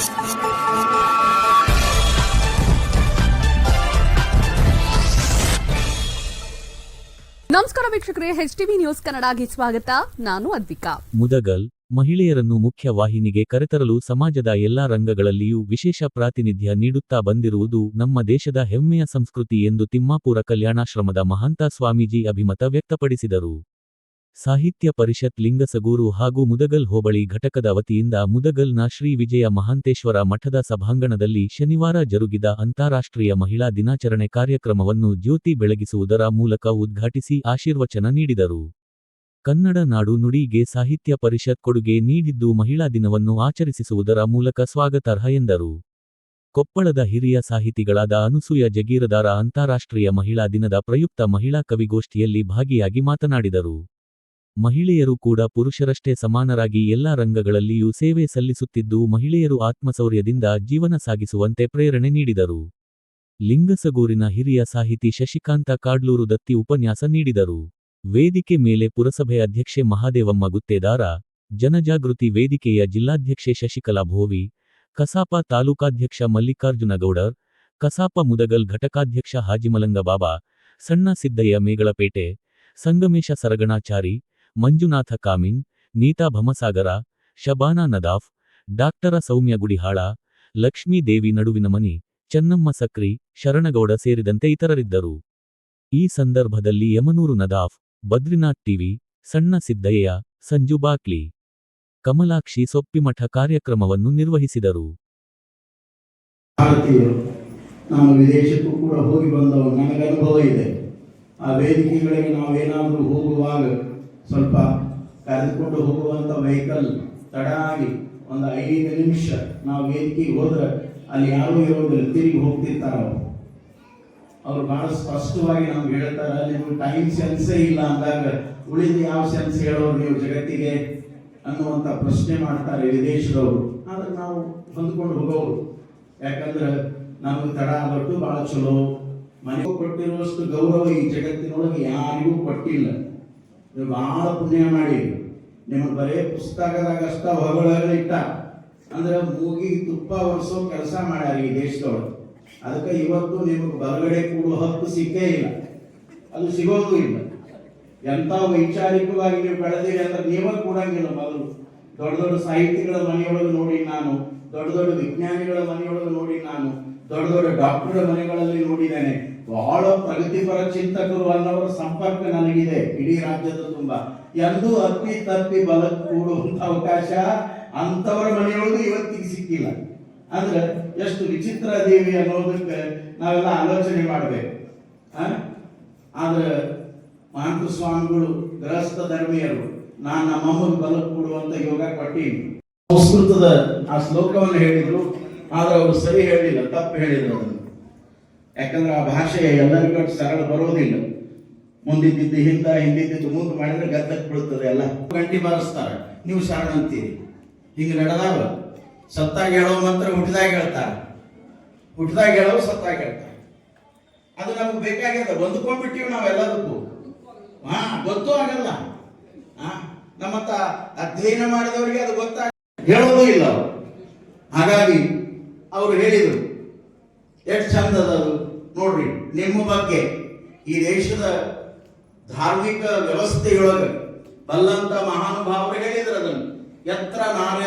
ನಮಸ್ಕಾರ ವೀಕ್ಷಕರೇ H TV news ಕನ್ನಡಗೆ ಸ್ವಾಗತ. ನಾನು ಅದ್ವಿಕಾ. ಮುದಗಲ್, ಮಹಿಳೆಯರನ್ನು ಮುಖ್ಯ ವಾಹಿನಿಗೆ ಕರೆತರಲು ಸಮಾಜದ ಎಲ್ಲಾ ರಂಗಗಳಲ್ಲಿಯೂ ವಿಶೇಷ ಪ್ರಾತಿನಿಧ್ಯ ನೀಡುತ್ತಾ ಬಂದಿರುವುದು ನಮ್ಮ ದೇಶದ ಹೆಮ್ಮೆಯ ಸಂಸ್ಕೃತಿ ಎಂದು ತಿಮ್ಮಾಪುರ ಕಲ್ಯಾಣಾಶ್ರಮದ ಮಹಾಂತ ಸ್ವಾಮೀಜಿ ಅಭಿಮತ ವ್ಯಕ್ತಪಡಿಸಿದರು. ಸಾಹಿತ್ಯ ಪರಿಷತ್ ಲಿಂಗಸಗೂರು ಹಾಗೂ ಮುದಗಲ್ ಹೋಬಳಿ ಘಟಕದ ವತಿಯಿಂದ ಮುದಗಲ್ನ ಶ್ರೀ ವಿಜಯ ಮಹಾಂತೇಶ್ವರ ಮಠದ ಸಭಾಂಗಣದಲ್ಲಿ ಶನಿವಾರ ಜರುಗಿದ ಅಂತಾರಾಷ್ಟ್ರೀಯ ಮಹಿಳಾ ದಿನಾಚರಣೆ ಕಾರ್ಯಕ್ರಮವನ್ನು ಜ್ಯೋತಿ ಬೆಳಗಿಸುವುದರ ಮೂಲಕ ಉದ್ಘಾಟಿಸಿ ಆಶೀರ್ವಚನ ನೀಡಿದರು. ಕನ್ನಡ ನಾಡು ನುಡಿಗೆ ಸಾಹಿತ್ಯ ಪರಿಷತ್ ಕೊಡುಗೆ ನೀಡಿದ್ದು ಮಹಿಳಾ ದಿನವನ್ನು ಆಚರಿಸುವುದರ ಮೂಲಕ ಸ್ವಾಗತಾರ್ಹ ಎಂದರು. ಕೊಪ್ಪಳದ ಹಿರಿಯ ಸಾಹಿತಿಗಳಾದ ಅನುಸೂಯ ಜಗೀರದಾರ ಅಂತಾರಾಷ್ಟ್ರೀಯ ಮಹಿಳಾ ದಿನದ ಪ್ರಯುಕ್ತ ಮಹಿಳಾ ಕವಿಗೋಷ್ಠಿಯಲ್ಲಿ ಭಾಗಿಯಾಗಿ ಮಾತನಾಡಿದರು. ಮಹಿಳೆಯರು ಕೂಡ ಪುರುಷರಷ್ಟೇ ಸಮಾನರಾಗಿ ಎಲ್ಲಾ ರಂಗಗಳಲ್ಲಿಯೂ ಸೇವೆ ಸಲ್ಲಿಸುತ್ತಿದ್ದು ಮಹಿಳೆಯರು ಆತ್ಮಸೌರ್ಯದಿಂದ ಜೀವನ ಸಾಗಿಸುವಂತೆ ಪ್ರೇರಣೆ ನೀಡಿದರು. ಲಿಂಗಸಗೂರಿನ ಹಿರಿಯ ಸಾಹಿತಿ ಶಶಿಕಾಂತ ಕಾಡ್ಲೂರು ದತ್ತಿ ಉಪನ್ಯಾಸ ನೀಡಿದರು. ವೇದಿಕೆ ಮೇಲೆ ಪುರಸಭೆ ಅಧ್ಯಕ್ಷೆ ಮಹಾದೇವಮ್ಮ ಗುತ್ತೇದಾರ, ಜನಜಾಗೃತಿ ವೇದಿಕೆಯ ಜಿಲ್ಲಾಧ್ಯಕ್ಷೆ ಶಶಿಕಲಾ ಭೋವಿ, ಕಸಾಪ ತಾಲೂಕಾಧ್ಯಕ್ಷ ಮಲ್ಲಿಕಾರ್ಜುನ ಗೌಡರ್, ಕಸಾಪ ಮುದಗಲ್ ಘಟಕಾಧ್ಯಕ್ಷ ಹಾಜಿಮಲಂಗಬಾಬಾ ಸಣ್ಣ ಸಿದ್ದಯ್ಯ ಮೇಗಳಪೇಟೆ, ಸಂಗಮೇಶ ಸರಗಣಾಚಾರಿ ಮಂಜುನಾಥ ಕಾಮಿನ್, ನೀತಾ ಭಮಸಾಗರ, ಶಬಾನಾ ನದಾಫ್, ಡಾಕ್ಟರ ಸೌಮ್ಯ ಗುಡಿಹಾಳ ಲಕ್ಷ್ಮೀದೇವಿ ನಡುವಿನ ಮನಿ, ಚೆನ್ನಮ್ಮ ಸಕ್ರಿ, ಶರಣಗೌಡ ಸೇರಿದಂತೆ ಇತರರಿದ್ದರು. ಈ ಸಂದರ್ಭದಲ್ಲಿ ಯಮನೂರು ನದಾಫ್, ಬದ್ರಿನಾಥ್ ಟಿವಿ, ಸಣ್ಣ ಸಿದ್ದಯ್ಯ, ಸಂಜು ಬಾಕ್ಲಿ, ಕಮಲಾಕ್ಷಿ ಸೊಪ್ಪಿಮಠ ಕಾರ್ಯಕ್ರಮವನ್ನು ನಿರ್ವಹಿಸಿದರು. ನಾನು ವಿದೇಶಕ್ಕೂ ಕೂಡ ಹೋಗಿ ಇದೆ. ಆ ವೇದಿಕೆಗಳಿಗೆ ನಾವೇನಾದರೂ ಹೋಗುವಾಗ ಸ್ವಲ್ಪ ಕರೆದುಕೊಂಡು ಹೋಗುವಂಥ ವೆಹಿಕಲ್ ತಡ ಆಗಿ ಒಂದು ಐದು ನಿಮಿಷ ನಾವು ವೇದಿಕೆಗೆ ಹೋದ್ರೆ ಅಲ್ಲಿ ಯಾರೂ ಇರೋದಿಲ್ಲ, ತಿರುಗಿ ಹೋಗ್ತಿರ್ತಾರೆ ಅವರು. ಅವ್ರು ಬಹಳ ಸ್ಪಷ್ಟವಾಗಿ ನಮ್ಗೆ ಹೇಳ್ತಾರೆ ನಿಮ್ಗೆ ಟೈಮ್ ಸೆನ್ಸೇ ಇಲ್ಲ ಅಂದಾಗ ಉಳಿದ ಯಾವ ಸೆನ್ಸ್ ಹೇಳೋರು ನೀವು ಜಗತ್ತಿಗೆ ಅನ್ನುವಂಥ ಪ್ರಶ್ನೆ ಮಾಡ್ತಾರೆ ವಿದೇಶದವರು. ಆದ್ರೆ ನಾವು ಹೊಂದ್ಕೊಂಡು ಹೋಗೋರು. ಯಾಕಂದ್ರೆ ನಮಗೆ ತಡ ಆದಟ್ಟು ಬಹಳ ಚಲೋ. ಮನೆಗೂ ಕೊಟ್ಟಿರುವಷ್ಟು ಗೌರವ ಈ ಜಗತ್ತಿನೊಳಗೆ ಯಾರಿಗೂ ಕೊಟ್ಟಿಲ್ಲ. ನೀವು ಭಾಳ ಪುಣ್ಯ ಮಾಡಿ. ನಿಮಗೆ ಬರೀ ಪುಸ್ತಕದಾಗ ಅಷ್ಟ ಇಟ್ಟ. ಅಂದ್ರೆ ಮೂಗಿ ತುಪ್ಪ ಒರೆಸೋ ಕೆಲಸ ಮಾಡ್ಯಾರ ಈ ದೇಶದೊಳಗೆ ಅದಕ್ಕೆ ಇವತ್ತು ನಿಮಗೆ ಬರಗಡೆ ಕೂಡುವ ಹಕ್ಕು ಸಿಕ್ಕೇ ಇಲ್ಲ. ಅದು ಸಿಗೋದು ಇಲ್ಲ. ಎಂಥ ವೈಚಾರಿಕವಾಗಿ ನೀವು ಬೆಳೆದಿರಿ ಅಂದ್ರೆ ನೀವೇ ಕೂಡಂಗಿಲ್ಲ ಮೊದಲು. ದೊಡ್ಡ ದೊಡ್ಡ ಸಾಹಿತಿಗಳ ಮನೆಯೊಳಗೆ ನೋಡಿ ನಾನು. ದೊಡ್ಡ ದೊಡ್ಡ ವಿಜ್ಞಾನಿಗಳ ಮನೆಯೊಳಗೆ ನೋಡಿ ನಾನು, ದೊಡ್ಡ ದೊಡ್ಡ ಡಾಕ್ಟರ್ ಮನೆಗಳಲ್ಲಿ ನೋಡಿದ್ದೇನೆ. ಬಹಳ ಪ್ರಗತಿಪರ ಚಿಂತಕರು ಅನ್ನೋರ ಸಂಪರ್ಕ ನನಗಿದೆ. ಇಡೀ ರಾಜ್ಯದ ತುಂಬಾ. ಎಂದೂ ಅಪ್ಪಿ ತಪ್ಪಿ ಬಲ ಕೂಡುವಂತ ಅವಕಾಶ ಅಂತವರ ಮನೆಯೊಳಗೂ ಇವತ್ತಿಗೆ ಸಿಕ್ಕಿಲ್ಲ. ಅಂದ್ರೆ ಎಷ್ಟು ವಿಚಿತ್ರ ದೇವಿ ಅನ್ನೋದಕ್ಕೆ ನಾವೆಲ್ಲ ಆಲೋಚನೆ ಮಾಡಬೇಕು. ಆದ್ರೆ ಮಹಾಂತ ಸ್ವಾಮಿಗಳು ಗೃಹಸ್ಥ ಧರ್ಮೀಯರು, ನಾನು ನಮ್ಮಮ್ಮಗೆ ಬಲ ಕೊಡುವಂತ ಯೋಗ ಕೊಟ್ಟೀನಿ ಸಂಸ್ಕೃತದ ಆ ಶ್ಲೋಕವನ್ನು ಹೇಳಿದ್ರು, ಆದ್ರೆ ಅವರು ಸರಿ ಹೇಳಿಲ್ಲ, ತಪ್ಪು ಹೇಳಿದ್ರು ಅದನ್ನು. ಯಾಕಂದ್ರೆ ಆ ಭಾಷೆ ಎಲ್ಲರಿಗೂ ಸರಳ ಬರೋದಿಲ್ಲ. ಮುಂದಿದ್ದಿದ್ದು ಹಿಂದ ಹಿಂದಿದ್ದು ಮುಂದೆ ಮಾಡಿದ್ರೆ ಗದ್ದಕ್ಕೆ ಬೀಳ್ತದೆ ಎಲ್ಲ. ಗಂಟಿ ಬಾರಿಸ್ತಾರೆ ನೀವು ಶರಣ ಅಂತೀರಿ. ಹಿಂಗೆ ನಡೆದಾಗ ಸತ್ತಾಗ ಹೇಳೋ ಮಾತ್ರ ಹುಟ್ಟಿದಾಗ ಹೇಳ್ತಾರೆ. ಹುಟ್ಟಿದಾಗ ಹೇಳೋ ಸತ್ತಾಗಿ ಹೇಳ್ತಾರೆ. ಅದು ನಮ್ಗೆ ಬೇಕಾಗ್ಯದ. ಹೊಂದ್ಕೊಂಡ್ಬಿಟ್ಟಿವಿ ನಾವೆಲ್ಲದಕ್ಕೂ ಹಾ, ಗೊತ್ತೂ ಆಗಲ್ಲ. ಹಾ ನಮ್ಮತ್ತ ಅಧ್ಯಯನ ಮಾಡಿದವರಿಗೆ ಅದು ಗೊತ್ತಾಗ ಹೇಳೋದು ಇಲ್ಲ ಹಾಗಾಗಿ ಅವರು ಹೇಳಿದರು, ಎಷ್ಟು ಚಂದ ಅದು. ನೋಡ್ರಿ, ನಿಮ್ಮ ಬಗ್ಗೆ ಈ ದೇಶದ ಧಾರ್ಮಿಕ ವ್ಯವಸ್ಥೆಯೊಳಗೆ ಬಲ್ಲಂತ ಮಹಾನುಭಾವರು ಹೇಳಿದ್ರು ಅದನ್ನು. ಎತ್ರ ನಾರೇ